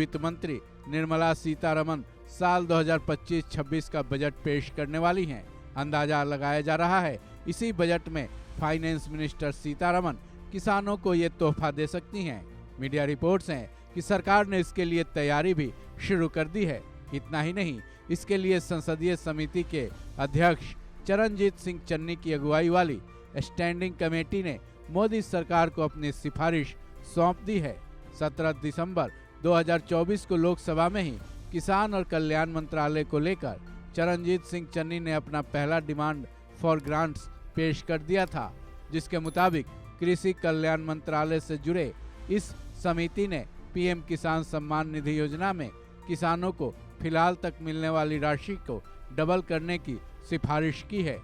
वित्त मंत्री निर्मला सीतारमन साल 2025-26 का बजट पेश करने वाली हैं। अंदाज़ा लगाया जा रहा है, इसी बजट में फाइनेंस मिनिस्टर सीतारमन किसानों को ये तोहफा दे सकती हैं। मीडिया रिपोर्ट्स हैं कि सरकार ने इसके लिए तैयारी भी शुरू कर दी है। इतना ही नहीं, इसके लिए संसदीय समिति के अध्यक्ष चरणजीत सिंह चन्नी की अगुवाई वाली स्टैंडिंग कमेटी ने मोदी सरकार को अपनी सिफारिश सौंप दी है। 17 दिसंबर 2024 को लोकसभा में ही किसान और कल्याण मंत्रालय को लेकर चरणजीत सिंह चन्नी ने अपना पहला डिमांड फॉर ग्रांट्स पेश कर दिया था, जिसके मुताबिक कृषि कल्याण मंत्रालय से जुड़े इस समिति ने पीएम किसान सम्मान निधि योजना में किसानों को फ़िलहाल तक मिलने वाली राशि को डबल करने की सिफारिश की है।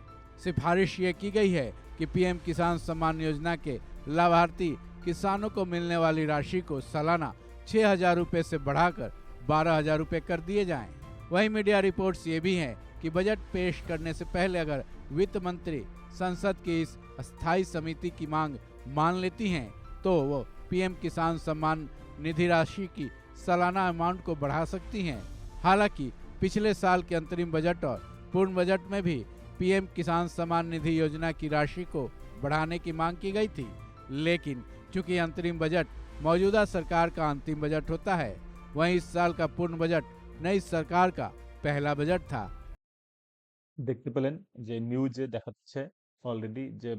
सिफारिश ये की गई है कि पीएम किसान सम्मान योजना के लाभार्थी किसानों को मिलने वाली राशि को सालाना छह हज़ार रूपए से बढ़ाकर बारह हज़ार रूपए कर दिए जाएँ। वहीं मीडिया रिपोर्ट्स ये भी हैं कि बजट पेश करने से पहले अगर वित्त मंत्री संसद की इस अस्थायी समिति की मांग मान लेती हैं तो वो पीएम किसान सम्मान निधि राशि की सालाना अमाउंट को बढ़ा सकती हैं हालाँकि पिछले साल के अंतरिम बजट और पूर्ण बजट में भी पीएम किसान सम्मान निधि योजना की राशि को बढ़ाने की मांग की गई थी लेकिन चूँकि अंतरिम बजट मौजूदा सरकार का अंतिम बजट होता है वहीं इस साल का पूर्ण बजट नई सरकार का पहला बजट था দেখতে পেলেন যে নিউজে দেখাচ্ছে অলরেডি যে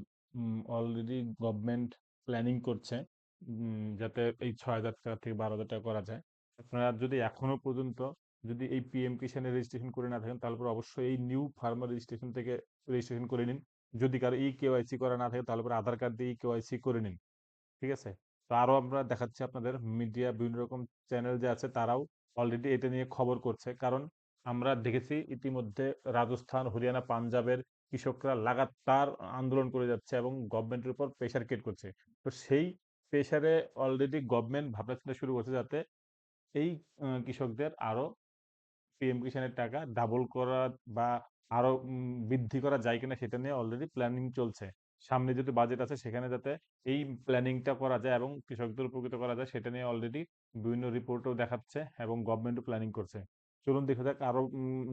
অলরেডি গভর্নমেন্ট প্ল্যানিং করছে উম, যাতে এই ছয় হাজার টাকা থেকে বারো হাজার টাকা করা যায় আপনারা যদি এখনো পর্যন্ত যদি এই পিএম কিষানে রেজিস্ট্রেশন করে না থাকেন তাহলে পরে অবশ্যই এই নিউ ফার্মার রেজিস্ট্রেশন থেকে রেজিস্ট্রেশন করে নিন যদি কারো ই কেওয়াইসি করা না থাকে তাহলে পরে আধার কার্ড দিয়ে ই কেওয়াইসি করে নিন ঠিক আছে আরও আমরা দেখাচ্ছি আপনাদের মিডিয়া বিভিন্ন রকম চ্যানেল যে আছে তারাও অলরেডি এটা নিয়ে খবর করছে। কারণ আমরা দেখেছি ইতিমধ্যে রাজস্থান, হরিয়ানা, পাঞ্জাবের কৃষকরা লাগাতার আন্দোলন করে যাচ্ছে এবং গভর্নমেন্টের উপর প্রেশার ক্রিয়েট করছে। তো সেই প্রেশারে অলরেডি গভর্নমেন্ট ভাবনা চিন্তা শুরু করছে যাতে এই কৃষকদের আরও পিএম কিষানের টাকা ডাবল করা বা আরও বৃদ্ধি করা যায় কিনা সেটা নিয়ে অলরেডি প্ল্যানিং চলছে। সামনে যেহেতু বাজেট আছে, সেখানে যাতে এই প্ল্যানিংটা করা যায় এবং কৃষকদের উপকৃত করা যায়, সেটা নিয়ে অলরেডি বিভিন্ন রিপোর্টও দেখাচ্ছে এবং গভর্নমেন্টও প্ল্যানিং করছে। চলুন দেখা যাক আরও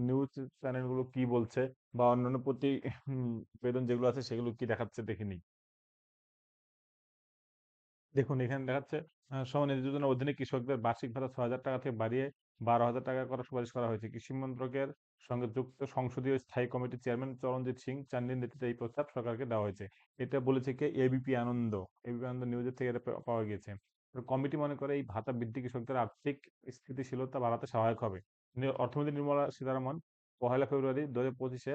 নিউজ চ্যানেলগুলো কি বলছে বা অন্যান্য প্রতিবেদন যেগুলো আছে সেগুলো কি দেখাচ্ছে দেখে নিই। দেখুন, এখানে দেখাচ্ছে সমানিধি যোজনার অধীনে কৃষকদের বার্ষিক ভাতা ছয় হাজার টাকা থেকে বাড়িয়ে বারো হাজার টাকা করার সুপারিশ করা হয়েছে। কৃষি মন্ত্রকের সঙ্গে যুক্ত সংসদীয় স্থায়ী কমিটির চেয়ারম্যান চরণজিৎ সিং চান্দির নেতৃত্বে এই প্রস্তাব সরকারকে দেওয়া হয়েছে। এটা বলেছে কি? এবিপি আনন্দ। এবিপি আনন্দ নিউজের থেকে এটা পাওয়া গিয়েছে। কমিটি মনে করে এই ভাতা বৃদ্ধি কৃষকদের আর্থিক স্থিতিশীলতা বাড়াতে সহায়ক হবে। অর্থমন্ত্রী নির্মলা সীতারামন পহেলা ফেব্রুয়ারি দু হাজার পঁচিশে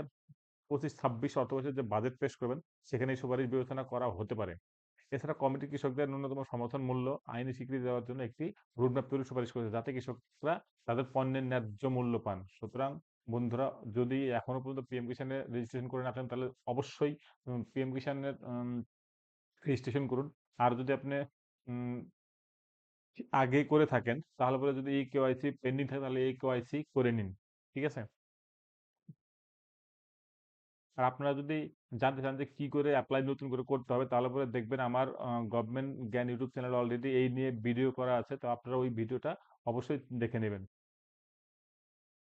পঁচিশ ছাব্বিশ অর্থবছরের যে বাজেট পেশ করবেন, সেখানে এই সুপারিশ বিবেচনা করা হতে পারে। এছাড়া কমিটি কৃষকদের ন্যূনতম সমর্থন মূল্য, আইনি স্বীকৃতি দেওয়ার জন্য একটি রোডম্যাপ তৈরির সুপারিশ করেছে যাতে কৃষকরা তাদের পণ্যের ন্যায্য মূল্য পান। সুতরাং বন্ধুরা, যদি এখনও পর্যন্ত পিএম কিষানে রেজিস্ট্রেশন করে না তাহলে অবশ্যই পিএম কিষানের রেজিস্ট্রেশন করুন। আর যদি আপনি আগে করে থাকেন, তাহলে পরে যদি এই কেওয়াইসি পেন্ডিং থাকে, তাহলে এই কেওয়াইসি করে নিন। ঠিক আছে? আর আপনারা যদি জানতে চান যে কি করে অ্যাপ্লাই নতুন করে করতে হবে, তাহলে পরে দেখবেন আমার গভর্নমেন্ট জ্ঞান ইউটিউব চ্যানেল অলরেডি এই নিয়ে ভিডিও করা আছে। তো আপনারা ওই ভিডিওটা অবশ্যই দেখে নেবেন।